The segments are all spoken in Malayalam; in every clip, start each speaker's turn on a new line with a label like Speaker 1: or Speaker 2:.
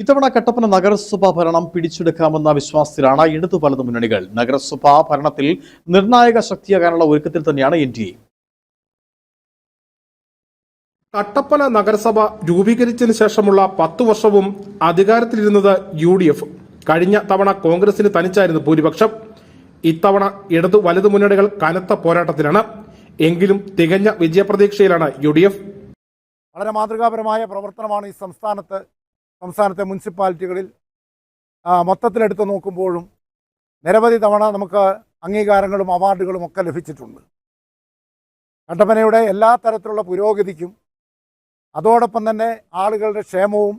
Speaker 1: ഇത്തവണ കട്ടപ്പന നഗരസഭാ ഭരണം പിടിച്ചെടുക്കാമെന്ന വിശ്വാസത്തിലാണ് ഇടതു വലതു മുന്നണികൾ. നഗരസഭാ ഭരണത്തിൽ നിർണായക ശക്തിയാകാനുള്ള ഒരുക്കത്തിൽ തന്നെയാണ് എൻ ഡി എ.
Speaker 2: കട്ടപ്പന നഗരസഭ രൂപീകരിച്ചതിന് ശേഷമുള്ള പത്തു വർഷവും അധികാരത്തിലിരുന്നത് യു ഡി എഫ്. കഴിഞ്ഞ തവണ കോൺഗ്രസിന് തനിച്ചായിരുന്നു ഭൂരിപക്ഷം. ഇത്തവണ ഇടതു വലതു മുന്നണികൾ കനത്ത പോരാട്ടത്തിലാണ്. എങ്കിലും തികഞ്ഞ വിജയപ്രതീക്ഷയിലാണ് യു ഡി എഫ്.
Speaker 3: വളരെ മാതൃകാപരമായ പ്രവർത്തനമാണ് ഈ സംസ്ഥാനത്ത് സംസ്ഥാനത്തെ മുനിസിപ്പാലിറ്റികളിൽ മൊത്തത്തിലെടുത്ത് നോക്കുമ്പോഴും നിരവധി തവണ നമുക്ക് അംഗീകാരങ്ങളും അവാർഡുകളും ഒക്കെ ലഭിച്ചിട്ടുണ്ട്. കട്ടപ്പനയുടെ എല്ലാ തരത്തിലുള്ള പുരോഗതിക്കും അതോടൊപ്പം തന്നെ ആളുകളുടെ ക്ഷേമവും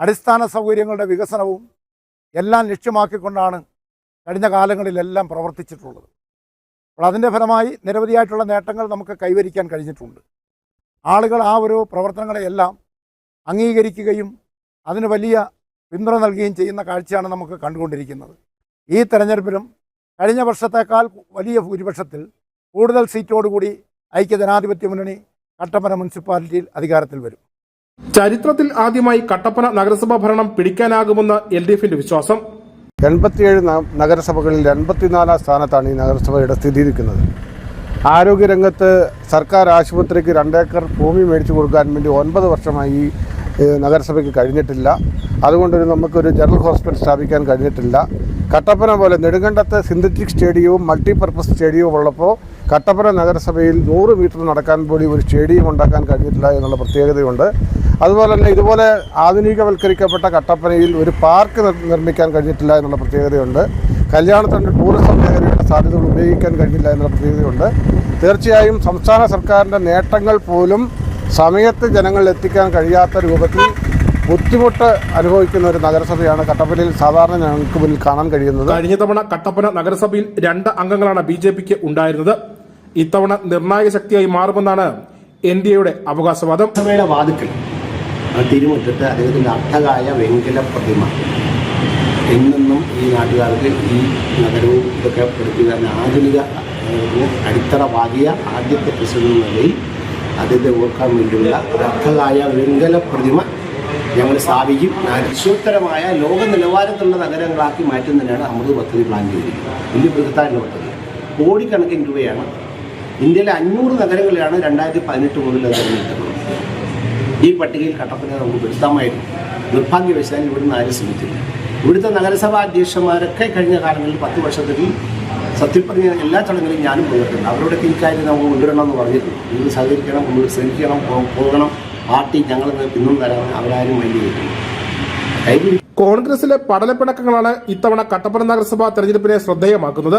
Speaker 3: അടിസ്ഥാന സൗകര്യങ്ങളുടെ വികസനവും എല്ലാം ലക്ഷ്യമാക്കിക്കൊണ്ടാണ് കഴിഞ്ഞ കാലങ്ങളിലെല്ലാം പ്രവർത്തിച്ചിട്ടുള്ളത്. അപ്പോൾ അതിന്റെ ഫലമായി നിരവധിയായിട്ടുള്ള നേട്ടങ്ങൾ നമുക്ക് കൈവരിക്കാൻ കഴിഞ്ഞിട്ടുണ്ട്. ആളുകൾ ആ ഒരു പ്രവർത്തനങ്ങളെയെല്ലാം അംഗീകരിക്കുകയും അതിന് വലിയ പിന്തുണ നൽകുകയും ചെയ്യുന്ന കാഴ്ചയാണ് നമുക്ക് കണ്ടുകൊണ്ടിരിക്കുന്നത്. ഈ തെരഞ്ഞെടുപ്പിലും കഴിഞ്ഞ വർഷത്തേക്കാൾ വലിയ ഭൂരിപക്ഷത്തിൽ കൂടുതൽ സീറ്റോടുകൂടി ഐക്യജനാധിപത്യ മുന്നണി കട്ടപ്പന മുനിസിപ്പാലിറ്റിയിൽ അധികാരത്തിൽ വരും.
Speaker 2: ചരിത്രത്തിൽ ആദ്യമായി കട്ടപ്പന നഗരസഭാ ഭരണം പിടിക്കാനാകുമെന്ന് എൽ ഡി എഫിന്റെ വിശ്വാസം.
Speaker 4: എൺപത്തിയേഴ് നഗരസഭകളിൽ എൺപത്തിനാലാം സ്ഥാനത്താണ് ഈ നഗരസഭയുടെ സ്ഥിതി നിൽക്കുന്നത്. ആരോഗ്യരംഗത്ത് സർക്കാർ ആശുപത്രിക്ക് രണ്ടേക്കർ ഭൂമി മേടിച്ചു കൊടുക്കാൻ വേണ്ടി ഒൻപത് വർഷമായി ഈ നഗരസഭയ്ക്ക് കഴിഞ്ഞിട്ടില്ല. അതുകൊണ്ടൊരു നമുക്കൊരു ജനറൽ ഹോസ്പിറ്റൽ സ്ഥാപിക്കാൻ കഴിഞ്ഞിട്ടില്ല. കട്ടപ്പന പോലെ നെടുങ്കണ്ടത്ത് സിന്തറ്റിക് സ്റ്റേഡിയവും മൾട്ടിപർപ്പസ് സ്റ്റേഡിയവും ഉള്ളപ്പോൾ കട്ടപ്പന നഗരസഭയിൽ നൂറ് മീറ്റർ നടക്കാൻ പോലും ഒരു സ്റ്റേഡിയം ഉണ്ടാക്കാൻ കഴിഞ്ഞിട്ടില്ല എന്നുള്ള പ്രത്യേകതയുണ്ട്. അതുപോലെ തന്നെ ഇതുപോലെ ആധുനികവൽക്കരിക്കപ്പെട്ട കട്ടപ്പനയിൽ ഒരു പാർക്ക് നിർമ്മിക്കാൻ കഴിഞ്ഞിട്ടില്ല എന്നുള്ള പ്രത്യേകതയുണ്ട്. കല്യാണത്തിന്റെ ടൂറിസം മേഖലയുടെ സാധ്യതകൾ ഉപയോഗിക്കാൻ കഴിഞ്ഞില്ല എന്നുള്ള പ്രത്യേകതയുണ്ട്. തീർച്ചയായും സംസ്ഥാന സർക്കാരിന്റെ നേട്ടങ്ങൾ പോലും സമയത്ത് ജനങ്ങളിൽ എത്തിക്കാൻ കഴിയാത്ത രൂപത്തിൽ ബുദ്ധിമുട്ട് അനുഭവിക്കുന്ന ഒരു നഗരസഭയാണ് കട്ടപ്പനയിൽ സാധാരണ ഞങ്ങൾക്ക് മുന്നിൽ കാണാൻ കഴിയുന്നത്.
Speaker 2: കഴിഞ്ഞ തവണ കട്ടപ്പന നഗരസഭയിൽ രണ്ട് അംഗങ്ങളാണ് ബി ജെ പിക്ക് ഉണ്ടായിരുന്നത്. ഇത്തവണ നിർണായക ശക്തിയായി മാറുമെന്നാണ് എൻ ഡി എയുടെ അവകാശവാദം.
Speaker 5: സഭയുടെ ആ തിരുമുറ്റത്ത് അദ്ദേഹത്തിന്റെ അർത്ഥകായ വെങ്കല പ്രതിമ. എന്നെന്നും ഈ നാട്ടുകാർക്ക് ഈ നഗരവും ഇതൊക്കെ പഠിപ്പിക്കാൻ ആധുനിക അടിത്തറ വാകിയ ആദ്യത്തെ പ്രസിഡന്റ് നിലയിൽ അദ്ദേഹത്തെ ഓർക്കാൻ വേണ്ടിയുള്ള അർത്ഥകായ വെങ്കല പ്രതിമ ഞങ്ങൾ സ്ഥാപിക്കും. അതിശോത്തരമായ ലോക നിലവാരത്തിലുള്ള നഗരങ്ങളാക്കി മാറ്റുന്നതിനാണ് അമൃത് പദ്ധതി പ്ലാൻ ചെയ്തിരിക്കുന്നത്. വലിയ ബൃഹത്തായിട്ടുള്ള പദ്ധതി. കോടിക്കണക്കിന് രൂപയാണ്. ഇന്ത്യയിലെ അഞ്ഞൂറ് നഗരങ്ങളിലാണ് രണ്ടായിരത്തി പതിനെട്ട് മുതൽ തെരഞ്ഞെടുക്കുന്നത് ഈ പട്ടികയിൽ കട്ടപ്പന നമുക്ക് പെടുത്താമായിരുന്നു നിർഭാഗ്യവശാൽ ഇവിടുന്ന് ആരും ശ്രമിച്ചില്ല. ഇവിടുത്തെ നഗരസഭാ അധ്യക്ഷന്മാരൊക്കെ കഴിഞ്ഞ കാലങ്ങളിൽ പത്ത് വർഷത്തിൽ സത്യപ്രതിജ്ഞ എല്ലാ ചടങ്ങുകളും ഞാനും പോയിട്ടുണ്ട്. അവരോടൊക്കെ ഈ കാര്യം നമുക്ക് കൊണ്ടുവരണം എന്ന് പറഞ്ഞിട്ടുണ്ട്. നിങ്ങൾ സഹകരിക്കണം നമ്മൾ ശ്രമിക്കണം പോകണം. പാർട്ടി ഞങ്ങൾ പിന്നും തരാമെന്ന് അവരാരും കൈപിടി
Speaker 2: കോൺഗ്രസിലെ പടലപ്പിണക്കങ്ങളാണ് ഇത്തവണ കട്ടപ്പന നഗരസഭാ തെരഞ്ഞെടുപ്പിനെ ശ്രദ്ധേയമാക്കുന്നത്.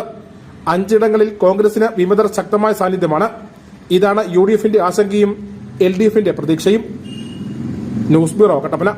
Speaker 2: അഞ്ചിടങ്ങളിൽ കോൺഗ്രസിന് വിമതർ ശക്തമായ സാന്നിധ്യമാണ്. ഇതാണ് യു ഡി എഫിന്റെ ആശങ്കയും എൽ ഡി എഫിന്റെ പ്രതീക്ഷയും. News bureau Kattappana.